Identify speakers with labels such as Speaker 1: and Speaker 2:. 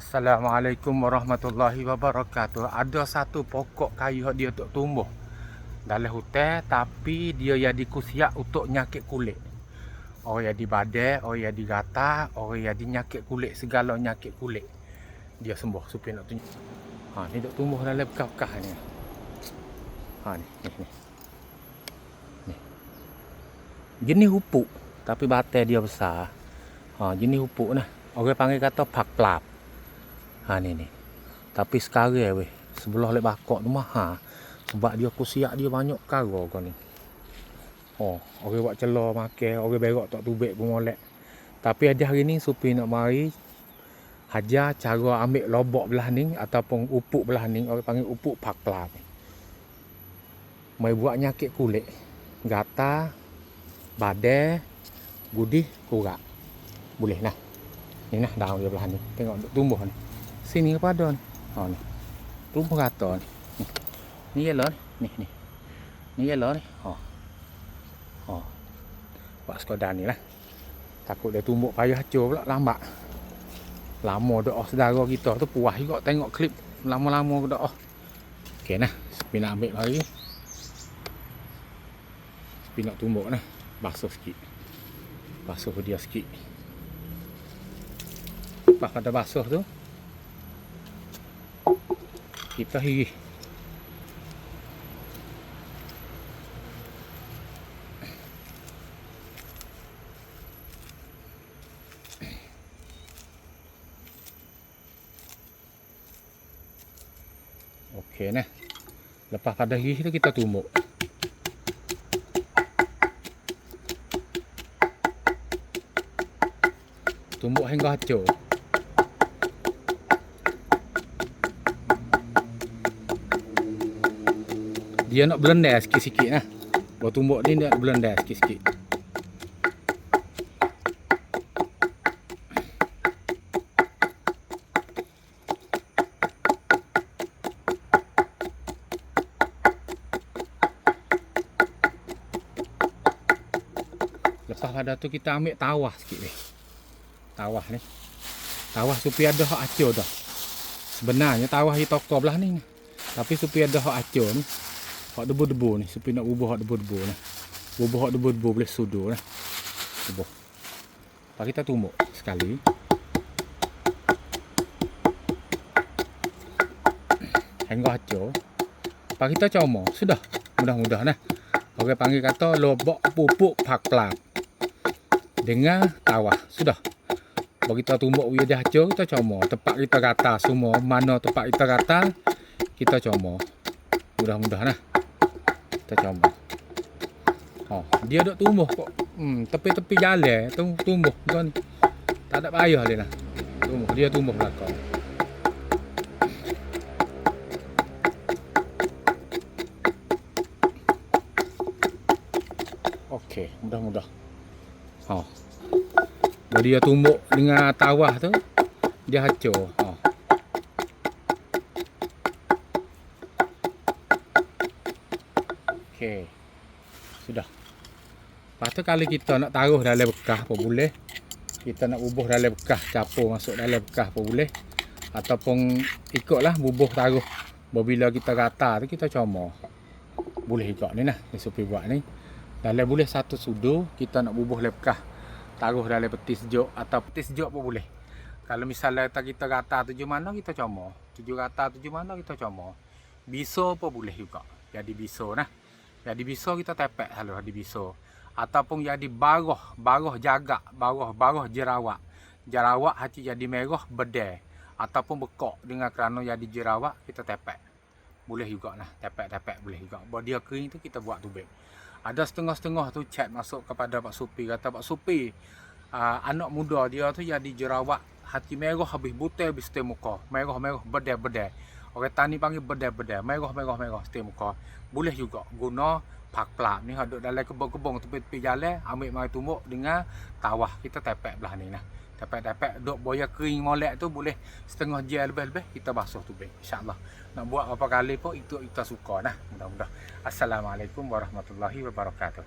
Speaker 1: Assalamualaikum warahmatullahi wabarakatuh. Ada satu pokok kayu dia untuk tumbuh dalam hutan tapi dia jadi kusiak untuk nyakit kulit. Orang jadi badai, orang jadi gata, orang jadi nyakit kulit, segala nyakit kulit. Dia sembuh supaya nak tunjuk. Ha ni duk tumbuh dalam bekas-bekas ni. Ha ni, ni, ni. Ni. Jenis hupuk tapi batai dia besar. Ha jenis hupuk nah. Orang panggil kata pak plap. Ha ni ni. Tapi sekarang weh, sebelah lek bakok tu mahal. Sebab dia kusiak dia banyak kara kau ni. Oh, orang buat celah makan, orang berak tak tubik pun molek. Tapi ada hari ni supi nak mari hajar cara ambil lobok belah ni ataupun upuk belah ni, orang panggil upuk pakla ni. Mai buat nyakit kulit. Gata, badai, gudih, kurak. Boleh nah. Ni nah daun dia belah ni. Tengok tumbuh ni. Sini kepada ni. Ha ni. Tumbuh rata ni. Ni. Ni yellow ni. Ni ni. Ni yellow ni. Ha. Ha. Buat sekadar ni lah. Takut dia tumbuk payah hancur pula lambat. Lama doa saudara kita tu puas juga tengok klip lama-lama doa. Okey nah. Sepi nak ambil lagi. Sepi nak tumbuk nah. Basuh sikit. Basuh dia sikit. Lepas kata basuh tu kita hirih Okey nah. Lepas pada hirih tu kita tumbuk. Tumbuk hingga hancur. Dia nak blender sikit-sikit lah. Buat tumbuk ni nak blender sikit-sikit. Lepas pada tu kita ambil tawah sikit ni. Tawah ni. Tawah supaya ada hak acur dah. Sebenarnya tawah di toko belah ni. Tapi supaya ada hak acur ni. Hak debu-debu ni. Supaya nak bubuh hak debu-debu ni. Bubuh hak debu-debu boleh sudur ni. Bubuh. Lepas kita tumbuk sekali. Hingga acur. Lepas kita comor. Sudah. Mudah-mudah nah. Orang panggil kata lobok pupuk pak plak. Dengan tawah. Sudah. Kalau kita tumbuk dia dah hancur, kita comor. Tempat kita rata semua. Mana tempat kita rata, kita comor. Mudah-mudah nah. Kita comor. Oh, dia duk tumbuh kok. Hmm, tepi-tepi jalan tu tumbuh kan. Tak ada payah dia lah. Tumbuh, dia tumbuh belakang. Okey, mudah-mudah. Oh. Kalau dia tumbuk dengan tawah tu, dia hancur. Okey. Sudah. Lepas tu kalau kita nak taruh dalam bekas apa boleh. Kita nak bubuh dalam bekas, capur masuk dalam bekas apa boleh. Ataupun ikutlah bubuh taruh. Bila kita rata tu kita comor. Boleh ikut ni nah, ni supi buat ni. Dalam boleh satu sudu kita nak bubuh dalam bekas. Taruh dalam peti sejuk atau peti sejuk pun boleh. Kalau misalnya kita rata tujuh mana kita comor. Tujuh rata tujuh mana kita comor. Biso pun boleh juga. Jadi biso nah. Jadi biso kita tepek selalu di biso. Ataupun jadi baroh, baroh jaga, baroh, baroh jerawat. Jerawat hati jadi merah bedai. Ataupun bekok dengan kerana jadi jerawat kita tepek. Boleh juga nah, tepek-tepek boleh juga. Buat dia kering tu kita buat tubik. Ada setengah-setengah tu chat masuk kepada Pak Supi. Kata Pak Supi, uh, anak muda dia tu jadi jerawat. Hati merah habis butai habis setir muka. Merah-merah bedai-bedai. Orang tani panggil bedai-bedai. Merah-merah-merah setir muka. Boleh juga guna pak pelak ni. Ada dalam kebun-kebun tepi-tepi jalan. Ambil mari tumbuk dengan tawah. Kita tepek belah ni nah. Tepek-tepek duk boya kering molek tu boleh setengah jam lebih-lebih kita basuh tu baik. InsyaAllah. Nak buat apa kali pun itu kita suka nah. Mudah-mudah. Assalamualaikum warahmatullahi wabarakatuh.